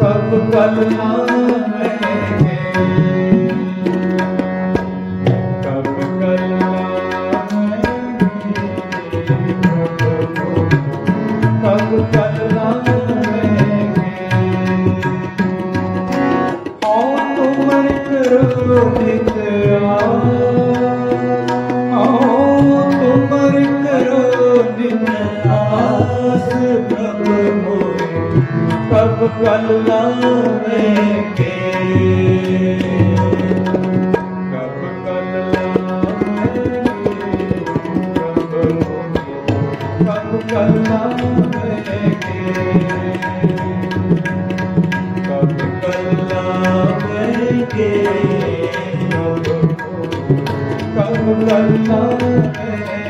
कब कल में Oh, ਕਬ ਕਲ ਲਾਵੇਂਗੇ। ਕਬ ਕਲ ਲਾਵੇਂਗੇ। ਪ੍ਰਭ ਮੋਏ ਕਬ ਕਲ ਲਾਵੇਂਗੇ ਕਬ ਕਲ ਲਾਵੇਂਗੇ ਕਬ ਕਲ ਲਾਵੇਂਗੇ।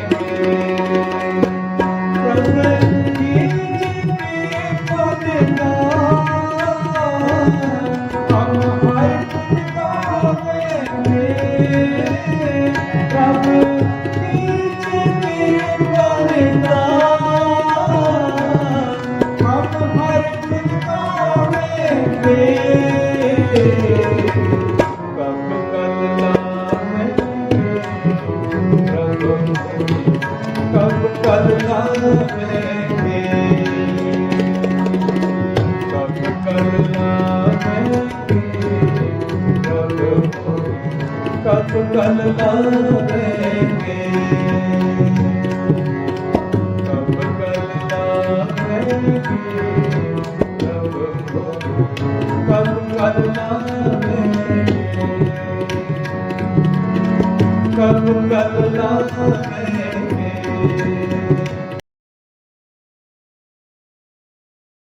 ਕਬ ਕਲ ਲਾਵੇਂਗੇ ਕਬ ਕਲ ਲਾਵੇਂਗੇ ਪ੍ਰਭ ਕਬ ਕਲ ਲਾਵੇਂਗੇ ਕਬ ਕਲ ਲਾਵੇਂਗੇ